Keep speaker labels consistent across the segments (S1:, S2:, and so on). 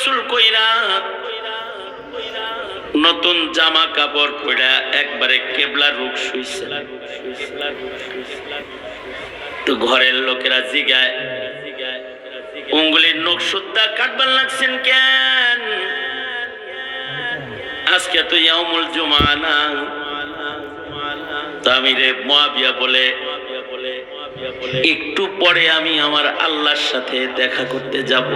S1: গোসল কইরা নতুন জামা কাপড় পরা একবারে কেবলা রুখ শুইছে। তো ঘরের লোকেরা জিগায়, উঙ্গুলির সুদ্ধা কাটবার লাগছেন কেন? আজকে তো ইয়ামুল জুমা না তামিরে মুয়াবিয়া বলে একটু পরে আমি আমার আল্লাহর সাথে দেখা করতে যাব।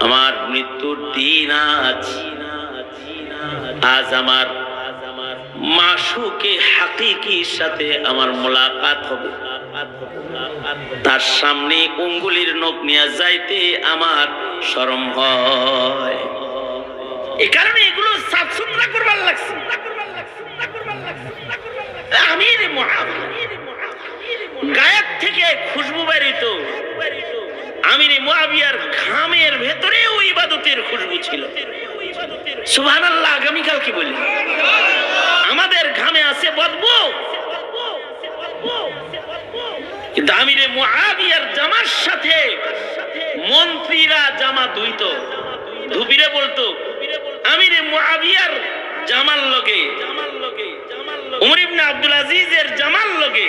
S1: আমার মৃত্যুর দিন আজ। আজ আমার মাসুকে হাকিকির সাথে আমার মোলাকাত হবে। তার সামনে অঙ্গুলির নখ নিয়ে যাইতে আমার শরম হয়। এ কারণে এগুলো সাফ সুতরা করবার লাগছে। আমির গায়ের থেকে খুশবু বেরিত। আমির মুআবিয়ার ঘামের ভেতরে ওই ইবাদতের খুশবু ছিল। সুবহানাল্লাহ, আগামীকাল কি বলি? আমাদের ঘামে আছে বদবু। কিন্তু আমিরে মুআবিয়ার জামার সাথে মন্ত্রীরা জামা ধুইত। ধুপিরে বলতো, আমিরে মুআবিয়ার জামার লগে উমর ইবনে আব্দুল আজিজের জামার লগে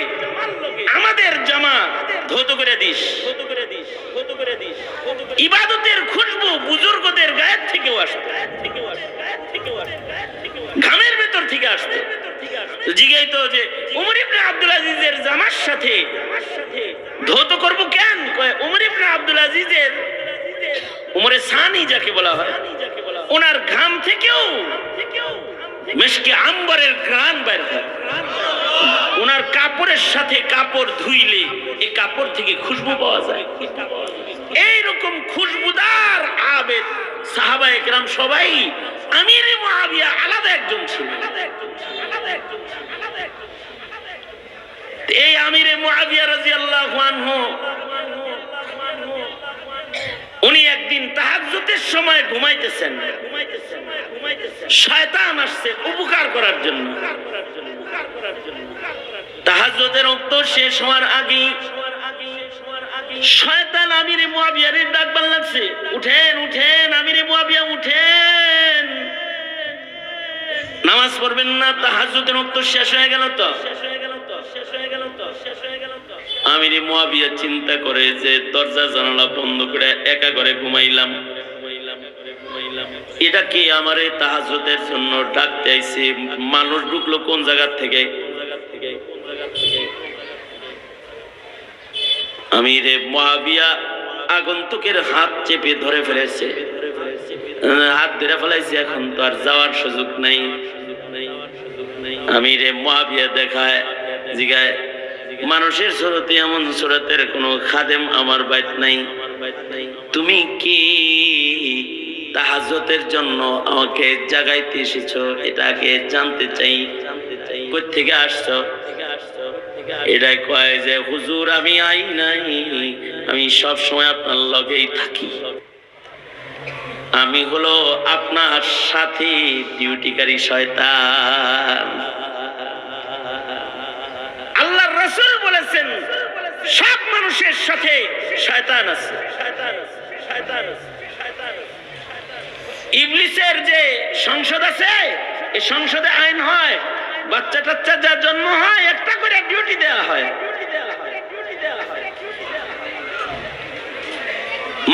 S1: আমাদের জামা ধৌত করে দিস। ইবাদতের খুশবু বুজুর্গদের গায়ের থেকেও আসতো ঘামের ভেতর থেকে আসতো তো তো যে উমর ইবনে আব্দুল আজিজের জামার সাথে ধৌত করব কেন? উমর ইবনে আব্দুল আজিজের উমরে সানি যাকে বলা হয়, ওনার ঘাম থেকেও মেশকে আম্বরের গ্রান বের হয়। ওনার কাপড়ের সাথে কাপড় ধুইলে এই কাপড় থেকে খুশবু পাওয়া যায়। এইরকম খুশবুদার আবেদ সাহাবা একরাম সবাই আমির মুআবিয়া আলাদা একজন ছিল। এই আমিরে মুআবিয়া রাদিয়াল্লাহু আনহু, উনি একদিন তাহাজ্জুদের সময় ঘুমাইতেছেন। শয়তান আসছে উপকার করার জন্য। তাহাজ্জুদের রক্ত শেষ হওয়ার আগেই শয়তান আমিরে মুআবিয়ারে ডাকবার লাগছে। উঠেন উঠেন, আমিরে মুআবিয়া উঠেন। নামাজ পড়বেন না, তাহাজ্জুদের রক্ত শেষ হয়ে গেল তো। আমিরে মুআবিয়া চিন্তা করে যে দরজা জানালা বন্ধ করে একা করে ঘুমাইলাম। এটা কি আমার এই তাহাজ্জুদের জন্য ডাকতে আইছে? মানুষ ঢুকলো কোন জায়গা থেকে? আমি রে মহাবিয়া আগন্তুকের হাত চেপে ধরে ফেলেছে। হাত ধরে ফেলাইছে, এখন তো আর যাওয়ার সুযোগ নাই। আমি রে মহাবিয়া দেখায়, জিগায়, মানুষের সুরতে এমন সুরতের কোনো খাদেম আমার বাইত নাই। তুমি কি তাহাজতের জন্য আমাকে জাগাইতে এসেছ, এটাকে জানতে চাই। থেকে আসছো? এটাই কয় যে, হুজুর, আমি আই নাই। আমি সব সময় আপনার লগেই থাকি। আমি হলো আপনার সাথে, ডিউটিকারী শয়তান। আল্লাহ রসুল বলেছেন, সব মানুষের সাথে শয়তান আছে শয়তান আছে শয়তান আছে। ইবলিসের যে সংসদ আছে এই সংসদে আইন হয়, বাচ্চা টাচ্চা যার জন্ম হয়, একটা করে ডিউটি দেওয়া হয়।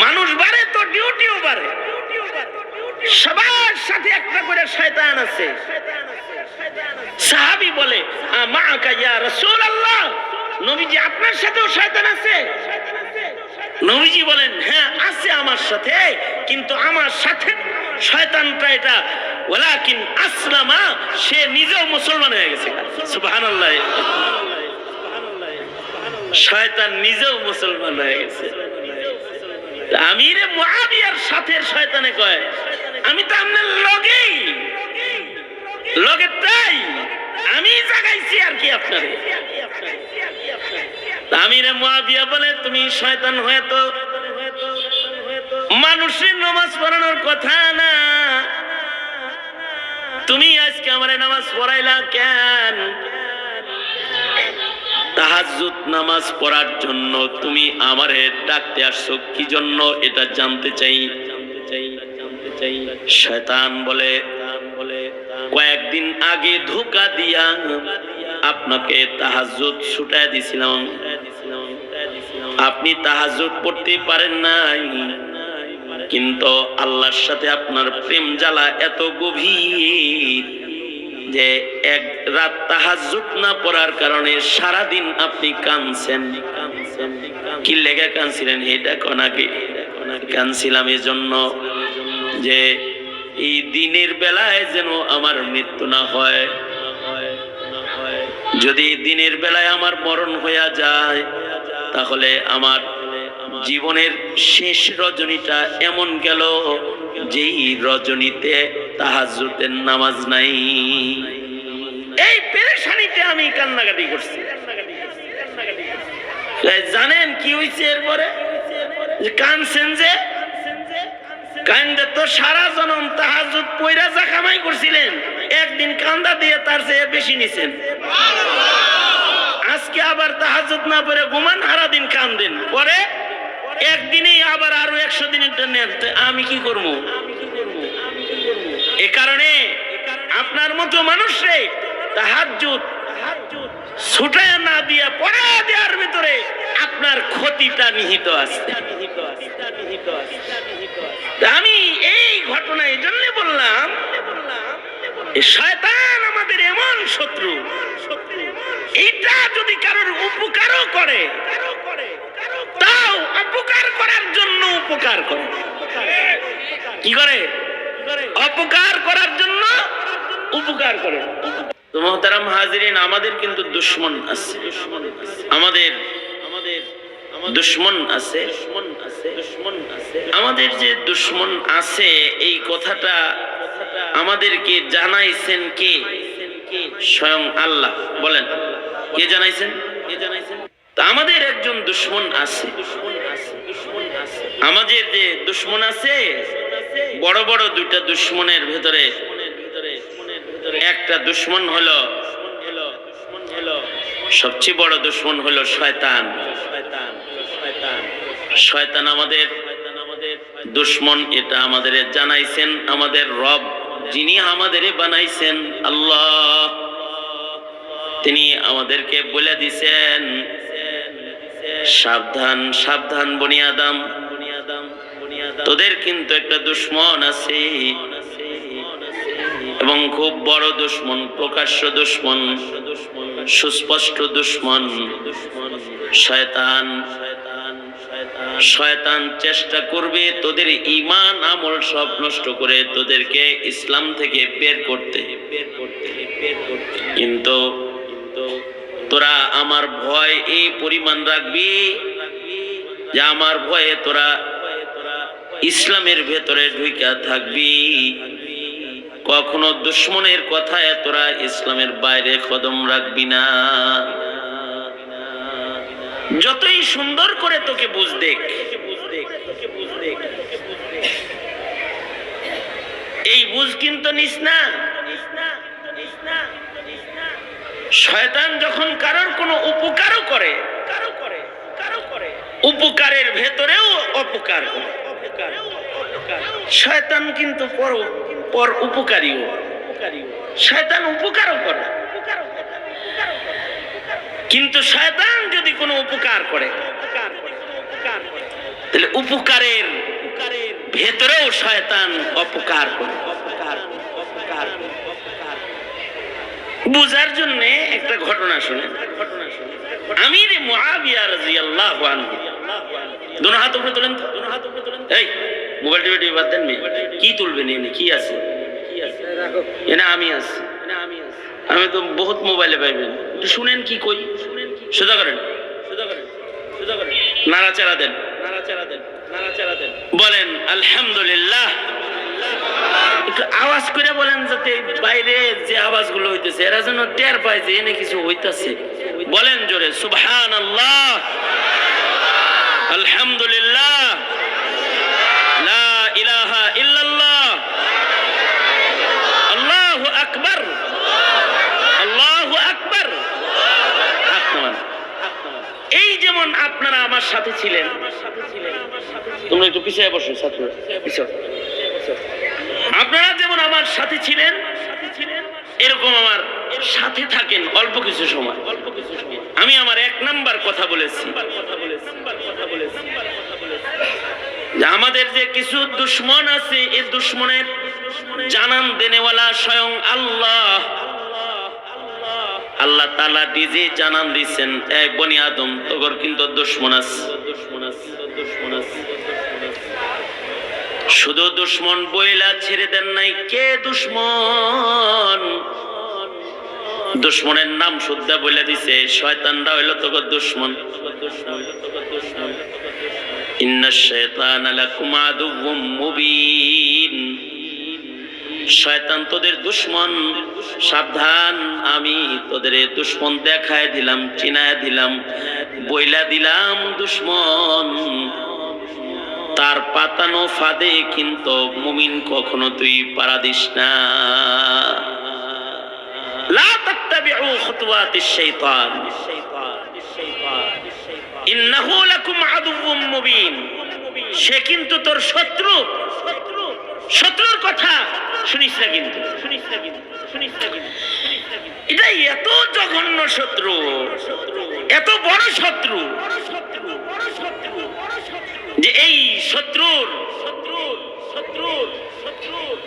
S1: মানুষ বাড়ে তো ডিউটিও বাড়ে। সবার সাথে একটা করে শয়তান আছে। সাহাবি বলে মা কাইয়া রসুল আল্লাহ নবীজি, আপনার সাথেও শয়তান আছে? নবীজি বলেন হ্যাঁ আছে আমার সাথে, কিন্তু আমার সাথে শয়তানটা এটা ওলাকিন আসলামা, সে নিজেও মুসলমান হয়ে গেছে। সুবহানাল্লাহ। শয়তান নিজেও মুসলমান হয়ে গেছে। আমিরে মুআবিয়ার সাথে শয়তানে কয়, আমি তো আপনার লগেই। লগে তাই, আমি জাগাইছি আর কি আপনারে। আমিরে মুআবিয়া বলে, তুমি শয়তান হয়ে তো মানুষের নামাজ পড়ানোর কথা না। তুমি আজকে আমার নামাজ পড়াইলা কেন? তাহাজ্জুদ নামাজ পড়ার জন্য তুমি আমারে ডাকতে আসছো, কি জন্য এটা জানতে চাই? শয়তান বলে, কয়েকদিন আগে ধোকা দিয়া আপনাকে তাহাজ্জুদ ছুটায় দিছিলাম। আপনি তাহাজ্জুদ পড়তে পারেন নাই। কিন্তু আল্লাহর সাথে আপনার প্রেম জ্বালা এত গভীর যে এক রাত তাহাজ্জুদ না পড়ার কারণে সারা দিন আপনি কাঁদছেন। কি লেগে কাঁদছিলেন এটা কনাকে কাঁদছিলাম এই জন্য যে এই দিনের বেলায় যেন আমার মৃত্যু না হয়। যদি দিনের বেলায় আমার মরণ হইয়া যায়, তাহলে আমার জীবনের শেষ রজনীটা এমন গেল যেই রজনীতে তাহাজ্জুদের নামাজ নাই। এই পেরেশানিতে আমি কান্নাকাটি করছি। জানেন কি হয়েছে এরপরে? কানছেন যে? সারা জনম তাহাজুদ কামাই করছিলেন। একদিন কান্দা দিয়ে তার চেয়ে বেশি আজকে আবার তাহাজুদ না পরে ঘুমান হারা দিন কান্দেন। পরে একদিনেই আবার আরও একশো দিনের তো আমি কি করব? এ কারণে আপনার মতো মানুষরে তাহাজুদ ছুটায় না দিয়ে পড়া দেওয়ার ভিতরে আপনার ক্ষতিটা নিহিত আছে। আমি এই ঘটনা এই জন্য বললাম শয়তান আমাদের এমন শত্রু এটা যদি কারোর উপকারও করে তাও অপকার করার উপকার করে। কি করে? অপকার করার জন্য উপকার করে। মোহতারাম হাজিরিন, আমাদের কিন্তু দুশ্মন আছে। আমাদের আমাদের দুশ্মন আছে। আমাদের যে দুশ্মন আছে, এই কথাটা আমাদেরকে জানাইছেন কে? স্বয়ং আল্লাহ। বলেন, কে জানাইছেন? কে জানাইছেন আমাদের একজন দুশ্মন আছে। আমাদের যে দুশ্মন আছে, বড় বড় দুইটা দুশ্মনের ভেতরে, একটা দুশ্মন হলো, সবচেয়ে বড় দুশ্মন হলো শয়তান। শয়তান আমাদের দুশ্মন, এটা আমাদের জানাইছেন, আমাদের রব যিনি আমাদের বানাইছেন, আল্লাহ। তিনি আমাদেরকে বলে দিছেন, সাবধান সাবধান বনিয়াদাম তোদের কিন্তু একটা দুশ্মন আছে। এবং খুব বড় দুশ্মন, প্রকাশ্য দুশ্মন, সুস্পষ্ট দুশ্মন। শয়তান শয়তান চেষ্টা করবে তোদের ইমান আমল সব নষ্ট করে তোদেরকে ইসলাম থেকে বের করতে। কিন্তু তোরা আমার ভয় এই পরিমাণ রাখবি যে আমার ভয়ে তোরা ইসলামের ভেতরে ঢুইকা থাকবি। কখনো দুশ্মনের কথায় তোরা ইসলামের বাইরে কদম রাখবি না। যতই সুন্দর করে তোকে বুঝ দেখ এই বুঝ কিন্তু নিস না। শয়তান যখন কারোর কোনো উপকারও করে কারও করে কারও করে, উপকারের ভেতরেও অপকার করে। শয়তান কিন্তু পর পর উপকারীও। শয়তান উপকারও করে। কিন্তু শয়তান যদি কোনো উপকার করে, তাহলে উপকারের ভেতরেও শয়তান অপকার করে। বুঝার জন্য একটা ঘটনা শুনে। মুআবিয়া রাদিয়াল্লাহু আনহু। দোনো হাত উপরে তোলেন তো? দোনো হাত এই, মোবাইল টিভি টিভি বাদ দেন মি কি তুলবেন কি আছে? এনে আমি আছি। আমি তো বহুত মোবাইলে পাইবেন। একটু শুনেন কি কই। সোজা করেন। সোজা করেন সোজা করেন দেন। দেন দেন বলেন, আলহামদুলিল্লাহ। একটু আওয়াজ করে বলেন যাতে বাইরে যে আওয়াজগুলো হইতেছে, এরা যেন টের পায় যে এনে কিছু হইতাছে। বলেন জোরে সুবহান আল্লাহ আলহামদুলিল্লাহ। যেমন আপনারা আমার সাথে ছিলেন। তোমরা একটু পিছিয়ে বসো, ছাত্র। আপনারা যেমন আমার সাথে ছিলেন, এরকম আমার সাথে থাকেন অল্প কিছু সময়। আমি আমার এক নাম্বার কথা বলেছি। আমাদের যে কিছু দুশ্মন আছে এই দুশ্মনের জানান দেনেওয়ালা স্বয়ং আল্লাহ। আল্লাহ তালা নিজে জানান দিচ্ছেন এই বনি আদম, তোর কিন্তু দুশ্মন আছে। শুধু দুশ্মন বইলা ছেড়ে দেন নাই, কে দুশ্মন? দুশ্মনের নাম শুদ্ধা বলে দিছে, শয়তানরা হইল তোকে দুশ্মন। ইন্না শাইতান লাকুম আদুউম মুবিন। শয়তান তোদের দুশ্মন। সাবধান, আমি তোদের দুশ্মন দেখায় দিলাম, চিনায় দিলাম, বইলা দিলাম দুশ্মন। তার পাতানো ফাঁদে কিন্তু মুমিন কখনো তুই পারা দিস না। সে কিন্তু তোর শত্রু। শত্রুর কথা শুনিস না কিন্তু, শুনিস না কিন্তু, শুনিস না এটা এত জঘন্য শত্রু, এত বড় শত্রু, যে এই শত্রুর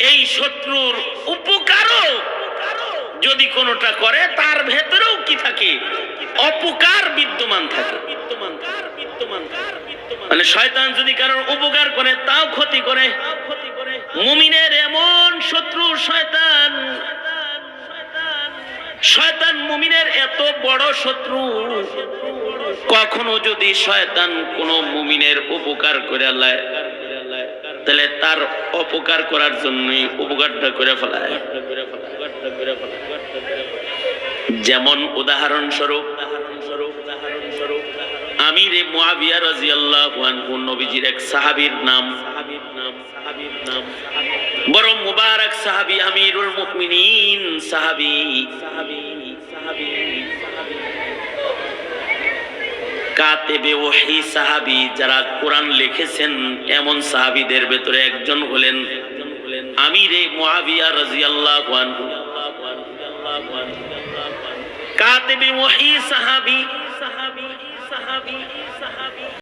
S1: এই শত্রুর উপকারও যদি কোনোটা করে, তার ভেতরেও কি থাকে? অপকার বিদ্যমান থাকে। মানে শয়তান যদি কারোর উপকার করে, তাও ক্ষতি করে মুমিনের এমন শত্রু শয়তান শয়তান মুমিনের এত বড় শত্রু, কখনো যদি শয়তান কোন মুমিনের উপকার করে লায় তাহলে তার অপকার করার জন্যই উপকারটা করে ফেলায়। যেমন উদাহরণ স্বরূপ আমির মুয়াবিয়া রাদিয়াল্লাহু নবীজির এক সাহাবীর নাম বড় মুবারক সাহাবী আমিরুল মুমিনিন সাহাবী। যারা কোরআন লিখেছেন, এমন সাহাবীদের ভেতরে একজন হলেন আমিরে সাহাবী সাহাবী সাহাবী